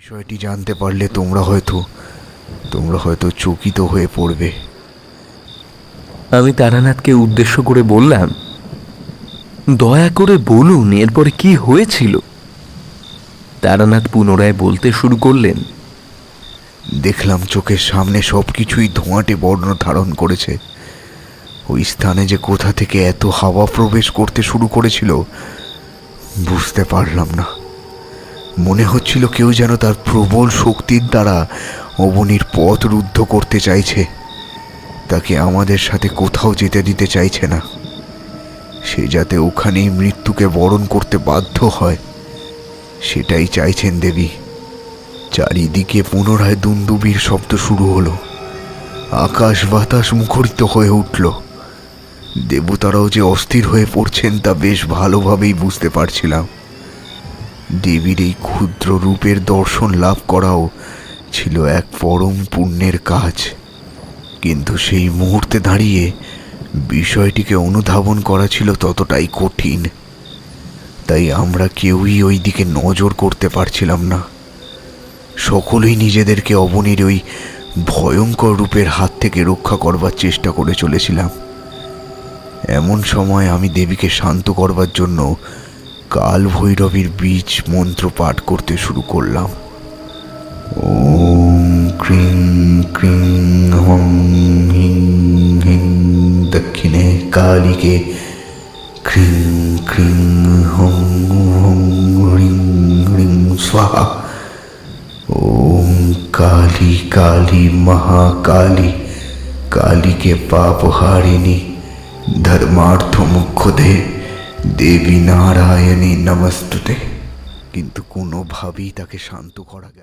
বিষয়টি জানতে পারলে তোমরা হয়তো তোমরা হয়তো চকিত হয়ে পড়বে। আমি তারানাথকে উদ্দেশ্য করে বললাম দয়া করে বলুন এরপরে কি হয়েছিল। তারানাথ পুনরায় বলতে শুরু করলেন দেখলাম চোখের সামনে সব কিছুই ধোঁয়াটে বর্ণ ধারণ করেছে। ওই স্থানে যে কোথা থেকে এত হাওয়া প্রবেশ করতে শুরু করেছিল বুঝতে পারলাম না। মনে হচ্ছিল কেউ যেন তার প্রবল শক্তির দ্বারা অবনীর পথ রুদ্ধ করতে চাইছে। তাকে আমাদের সাথে কোথাও যেতে দিতে চাইছে না। সে যাতে ওখানেই মৃত্যুকে বরণ করতে বাধ্য হয়, সেটাই চাইছেন দেবী। চারিদিকে পুনরায় দুন্দুবির শব্দ শুরু হলো। আকাশ বাতাস মুখরিত হয়ে উঠল। দেবতারাও যে অস্থির হয়ে পড়ছেন তা বেশ ভালোভাবেই বুঝতে পারছিলাম। দেবীর এই ক্ষুদ্র রূপের দর্শন লাভ করাও ছিল এক পরম পুণ্যের কাজ। কিন্তু সেই মুহূর্তে দাঁড়িয়ে বিষয়টিকে অনুধাবন করা ছিল ততটাই কঠিন। তাই আমরা কেউই ওই দিকে নজর করতে পারছিলাম না। সকলেই নিজেদেরকে অবনীর ওই ভয়ঙ্কর রূপের হাত থেকে রক্ষা করবার চেষ্টা করে চলেছিলাম। এমন সময় আমি দেবীকে শান্ত করবার জন্য কাল ভৈরবীর বীজ মন্ত্র পাঠ করতে শুরু করলাম। ওম ক্রিং ক্রিং হং হিং হিং দক্ষিণে কালীকে ক্রিং ক্রিং হং হং হ্রিং হ্রিং স্বাহা। ওম কালী কালী মহাকালী কালীকে পাপ হারিণী ধর্মার্থ মুখ্য দেহ দেবী নারায়ণী নমস্তুতে। কিন্তু কোনোভাবেই তাকে শান্ত করা গেল